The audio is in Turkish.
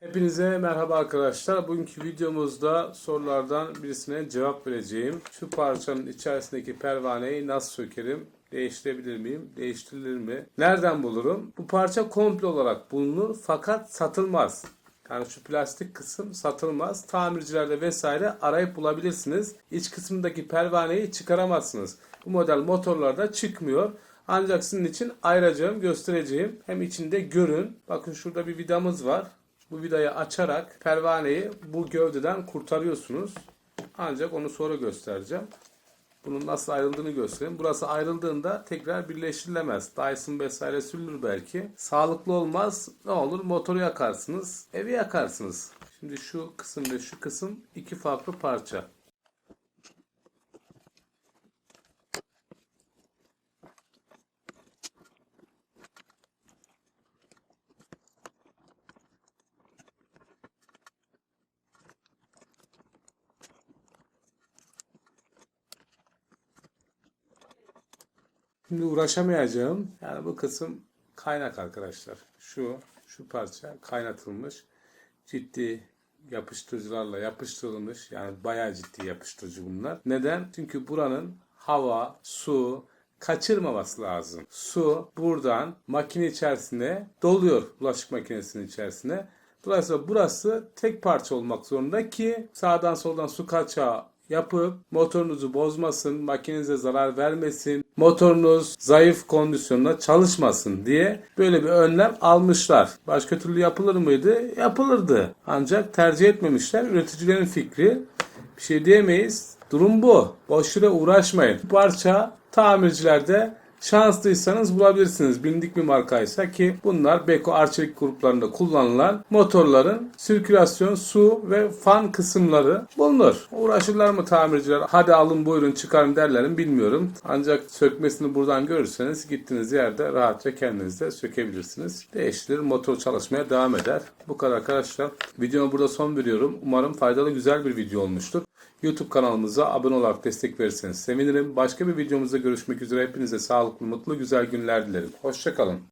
Hepinize merhaba arkadaşlar. Bugünkü videomuzda sorulardan birisine cevap vereceğim. Şu parçanın içerisindeki pervaneyi nasıl sökerim? Değiştirebilir miyim? Değiştirilir mi? Nereden bulurum? Bu parça komple olarak bulunur fakat satılmaz. Yani şu plastik kısım satılmaz. Tamircilerde vesaire arayıp bulabilirsiniz. İç kısmındaki pervaneyi çıkaramazsınız. Bu model motorlarda çıkmıyor. Ancak sizin için ayıracağım, göstereceğim. Hem içinde görün. Bakın şurada bir vidamız var. Bu vidayı açarak pervaneyi bu gövdeden kurtarıyorsunuz. Ancak onu sonra göstereceğim. Bunun nasıl ayrıldığını göstereyim. Burası ayrıldığında tekrar birleştirilemez. Dyson vesaire sürülür belki. Sağlıklı olmaz. Ne olur? Motoru yakarsınız. Evi yakarsınız. Şimdi şu kısım ve şu kısım iki farklı parça. Şimdi uğraşamayacağım. Yani bu kısım kaynak arkadaşlar. Şu şu parça kaynatılmış. Ciddi yapıştırıcılarla yapıştırılmış. Yani bayağı ciddi yapıştırıcı bunlar. Neden? Çünkü buranın hava, su kaçırmaması lazım. Su buradan makine içerisine doluyor bulaşık makinesinin içerisine. Dolayısıyla burası tek parça olmak zorunda ki sağdan soldan su kaçağı yapıp motorunuzu bozmasın, makinenize zarar vermesin, motorunuz zayıf kondisyonda çalışmasın diye böyle bir önlem almışlar. Başka türlü yapılır mıydı? Yapılırdı. Ancak tercih etmemişler. Üreticilerin fikri. Bir şey diyemeyiz. Durum bu. Boş yere uğraşmayın. Bu parça tamircilerde Şanslıysanız bulabilirsiniz. Bilindik bir markaysa ki bunlar Beko Arçelik gruplarında kullanılan motorların sirkülasyon, su ve fan kısımları bulunur. Uğraşırlar mı tamirciler? Hadi alın buyurun çıkarın derler mi bilmiyorum. Ancak sökmesini buradan görürseniz gittiğiniz yerde rahatça kendiniz de sökebilirsiniz. Değiştirir, motor çalışmaya devam eder. Bu kadar arkadaşlar. Videoma burada son veriyorum. Umarım faydalı güzel bir video olmuştur. YouTube kanalımıza abone olarak destek verirseniz sevinirim. Başka bir videomuzda görüşmek üzere. Hepinize sağlıklı, mutlu, güzel günler dilerim. Hoşçakalın.